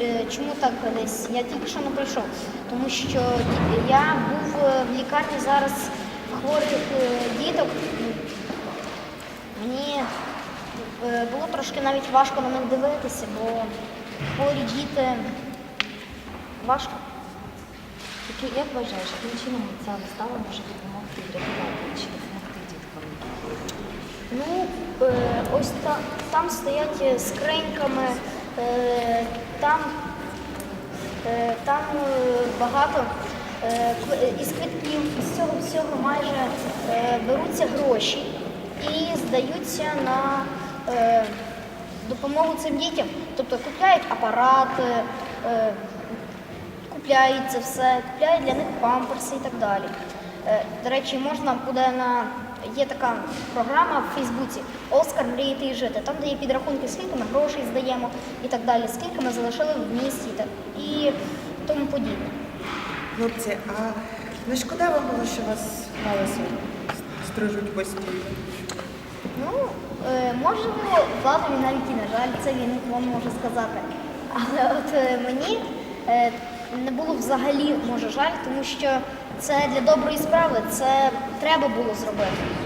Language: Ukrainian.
е, чому так десь? Я тільки що не прийшов. Тому що я був е, в лікарні зараз хворих е, діток. Мені було трошки навіть важко на них дивитися, бо хворі діти важко. Як вважаєш, яким чином ця вистава може допомогти врятувати чи допомогти діткам? Ну, ось та, там стоять скриньками, там, е, там е, багато е, із квитків, із цього всього майже беруться гроші і здаються на допомогу цим дітям. Тобто купляють апарати, купляють це все, купляють для них памперси і так далі. До речі, можна буде на є така програма в Фейсбуці Оскар мріяти і жити. Там де є підрахунки, скільки ми грошей здаємо і так далі, скільки ми залишили в місті і тому подібне. Хлопці, а не шкода вам було, що вас галасу стрижуть постійно? Ну, е, можливо, владові навіть і на жаль, це він вам може сказати. Але от е, мені е, не було взагалі може жаль, тому що це для доброї справи, це треба було зробити.